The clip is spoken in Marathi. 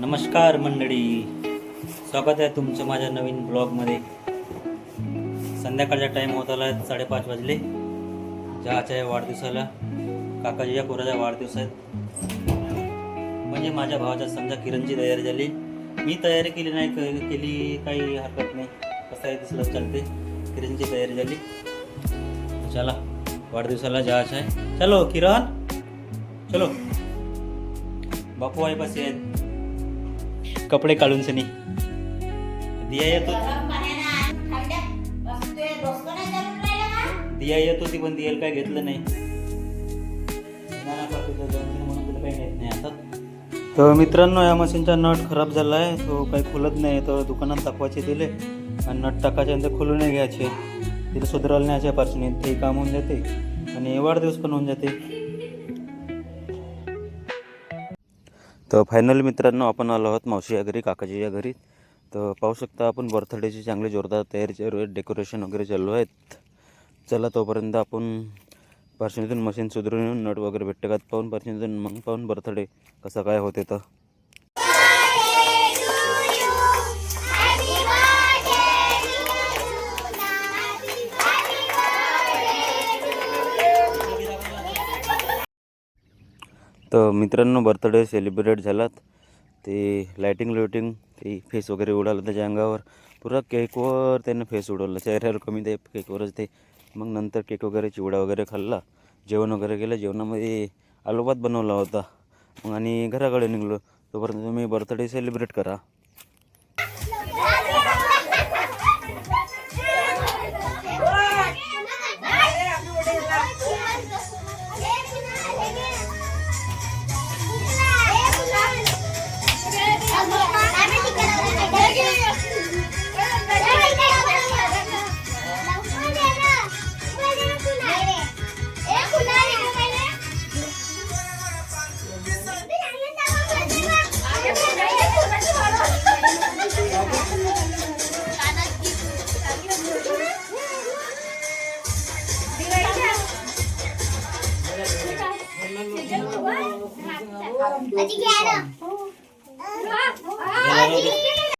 नमस्कार मंडळी. स्वागत आहे तुमचं माझ्या नवीन ब्लॉगमध्ये. संध्याकाळचा टाईम होत आला आहे साडेपाच वाजले. ज्याच्या या वाढदिवसाला काकाजीच्या पोराचा वाढदिवस आहेत म्हणजे माझ्या भावाच्या समजा किरणची तयारी झाली. मी तयारी केली नाही क- केली काही हरकत नाही. कसं आहे दिसलं चालते किरणची तयारी झाली. चला वाढदिवसाला जायचं आहे. चलो किरण. चलो. बापू आई पाशी आहेत. कपडे काढून सनी. दिया येतो. दिया येत होती पण दियाला काय घेतलं नाही. म्हणून काही नाही आता. तर मित्रांनो या मशीनचा नट खराब झाला आहे तो काही खुलत नाही तर दुकानात दाखवायचे दिले. आणि नट टाकायचे आणि ते खुलून नाही घ्यायचे. तिला सुधारायला न्यायच्या पार्शनी ते काम होऊन जाते. आणि वाढदिवस पण होऊन जाते. तर फायनली मित्रांनो आपण आलो आहोत मावशी या घरी काकाजी या घरी. तर पाहू शकता आपण बर्थडेची चांगली जोरदार तयारी डेकोरेशन वगैरे चालू आहेत. चला तोपर्यंत आपण पार्शनीतून मशीन सुधरून येऊन नट वगैरे भेटते का? पाहून पार्शनीतून मग पाहून बर्थडे कसा काय होते तर. तर मित्रांनो बर्थडे सेलिब्रेट झालात. ते लायटिंग लायटिंग ते फेस वगैरे उडालं त्याच्या अंगावर. पुरा केकवर त्यानं फेस उडवला. चेहऱ्यावर कमी ते केकवरच ते. मग नंतर केक वगैरे चिवडा वगैरे खाल्ला. जेवण वगैरे केलं. जेवणामध्ये आलूभात बनवला होता. मग आणि घराकडे निघलो. तोपर्यंत तुम्ही बर्थडे सेलिब्रेट करा. Hadi gel.